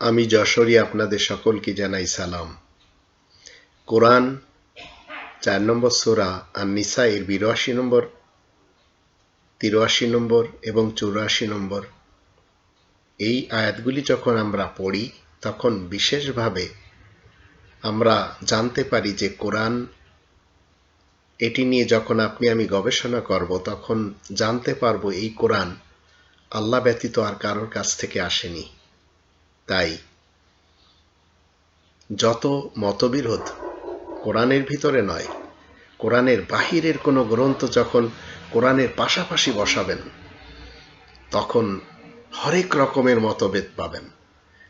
আমি যশোরী আপনাদের সকলকে জানাই সালাম। কোরআন চার নম্বর সোরা আর নিসা এর বিরাশি নম্বর, তিরাশি নম্বর এবং চুরাশি নম্বর। এই আয়াতগুলি যখন আমরা পড়ি, তখন বিশেষভাবে আমরা জানতে পারি যে কোরআন এটি নিয়ে যখন আপনি আমি গবেষণা করব, তখন জানতে পারব এই কোরআন আল্লাহ ব্যতীত আর কারোর কাছ থেকে আসেনি। তাই। যত মতবিরোধ কোরআনের ভিতরে নয়, কোরআনের বাহিরের কোনো গ্রন্থ যখন কোরআনের পাশাপাশি বসাবেন, তখন হরেক রকমের মতভেদ পাবেন।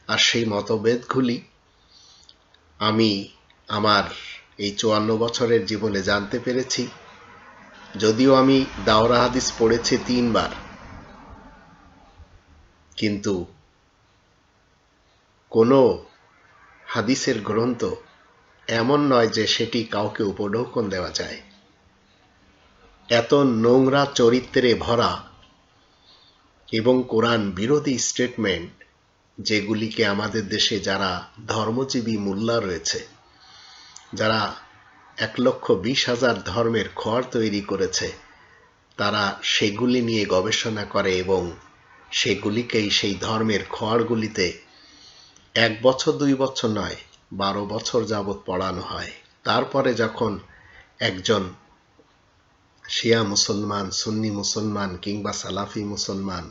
আর সেই মতভেদগুলি আমি আমার এই চুয়ান্ন বছরের জীবনে জানতে পেরেছি। যদিও আমি দাওরা হাদিস পড়েছি তিনবার, কিন্তু কোনো হাদিসের গ্রন্থ এমন নয় যে সেটি কাউকে উপঢৌকন দেওয়া যায়। এত নোংরা চরিত্রে ভরা এবং কোরআন বিরোধী স্টেটমেন্ট যেগুলিকে আমাদের দেশে যারা ধর্মজীবী মোল্লা রয়েছে, যারা এক লক্ষ বিশ হাজার ধর্মের খড় তৈরি করেছে, তারা সেগুলি নিয়ে গবেষণা করে এবং সেগুলিকেই সেই ধর্মের খড়গুলিতে এক বছর, দুই বছর নয়, বারো বছর যাবৎ পড়ানো হয়। তারপরে যখন একজন শিয়া মুসলমান, সুন্নি মুসলমান কিংবা সালাফি মুসলমান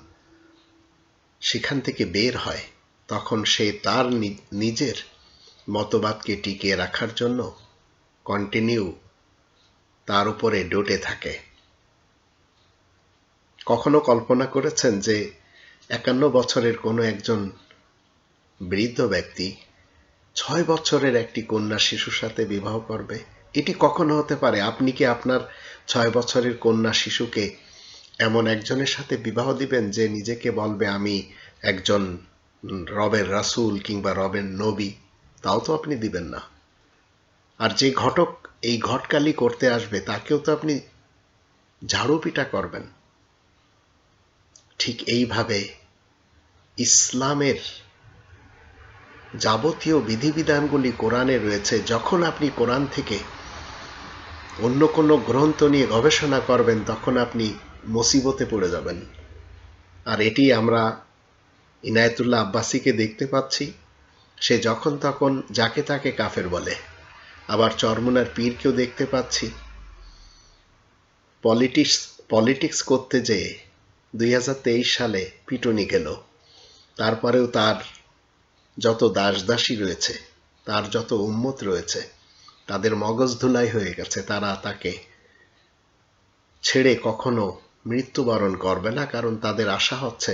সেখান থেকে বের হয়, তখন সে তার নিজের মতবাদকে টিকিয়ে রাখার জন্য কন্টিনিউ তার উপরে ডটে থাকে। কখনো কল্পনা করেছেন যে একান্ন বছরের কোনো একজন বৃদ্ধ ব্যক্তি ছয় বছরের একটি কন্যা শিশুর সাথে বিবাহ করবে। এটি কখনো হতে পারে? আপনি কি আপনার ছয় বছরের কন্যা শিশুকে এমন একজনের সাথে বিবাহ দিবেন যে নিজেকে বলবে, আমি একজন রবের রাসুল কিংবা রবের নবী তাও তো আপনি দিবেন না। আর যে ঘটক এই ঘটকালি করতে আসবে, তাকেও তো আপনি ঝাড়ু পিটা করবেন। ঠিক এইভাবে ইসলামের যাবতীয় বিধিবিধানগুলি কোরআনে রয়েছে, যখন আপনি কোরআন থেকে অন্য কোনো গ্রন্থ নিয়ে গবেষণা করবেন, তখন আপনি মুসিবতে পড়ে যাবেন। আর এটি আমরা ইনায়তুল্লাহ আব্বাসীকে দেখতে পাচ্ছি। সে যখন তখন যাকে তাকে কাফের বলে। আবার চরমুনার পীরকেও দেখতে পাচ্ছি। পলিটিক্স পলিটিক্স করতে যেয়ে দুই হাজার তেইশ সালে পিটুনি গেল। তারপরেও তার যত দাস দাসী রয়েছে, তার যত উম্মত রয়েছে, তাদের মগজ ধুলাই হয়ে গেছে, তারা তাকে ছেড়ে কখনো মৃত্যুবরণ করবে না, কারণ তাদের আশা হচ্ছে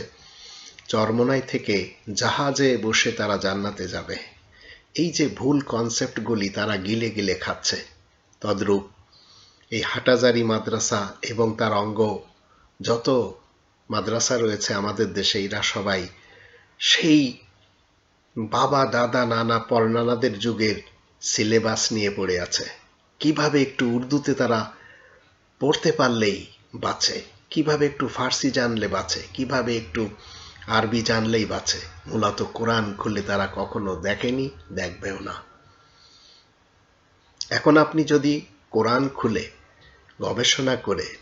চরমনাই থেকে জাহাজে বসে তারা জান্নাতে যাবে। এই যে ভুল কনসেপ্টগুলি তারা গিলে গিলে খাচ্ছে, তদ্রূপ এই হাটাজারি মাদ্রাসা এবং তার অঙ্গ, যত মাদ্রাসা রয়েছে আমাদের দেশে, এরা সবাই সেই বাবা, দাদা, নানা, পরনানাদের যুগের সিলেবাস নিয়ে পড়ে আছে। কীভাবে একটু উর্দুতে তারা পড়তে পারলেই বাঁচে? কীভাবে একটু ফার্সি জানলে বাঁচে? কীভাবে একটু আরবি জানলেই বাঁচে? মূলত কোরআন খুলে তারা কখনো দেখেনি, দেখবেও না। এখন আপনি যদি কোরআন খুলে গবেষণা করে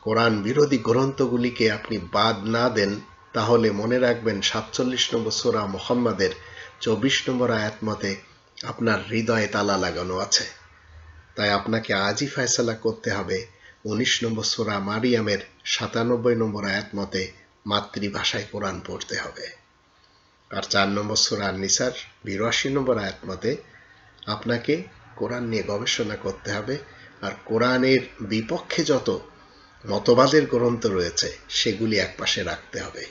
কোরআন বিরোধী গ্রন্থগুলিকে আপনি বাদ না দেন তাহলে মনে রাখবেন সাতচল্লিশ নম্বর সোরা মোহাম্মদের চব্বিশ নম্বর আয়াত মতে আপনার হৃদয়ে তালা লাগানো আছে। তাই আপনাকে আজই ফয়সলা করতে হবে উনিশ নম্বর সোরা মারিয়ামের সাতানব্বই নম্বর আয়াত মতে মাতৃভাষায় কোরআন পড়তে হবে। আর চার নম্বর সোরা নিসার বিরাশি নম্বর আয়াত মতে আপনাকে কোরআন নিয়ে গবেষণা করতে হবে। আর কোরআনের বিপক্ষে যত মতবাদের গ্রন্থ রয়েছে, সেগুলি একপাশে রাখতে হবে।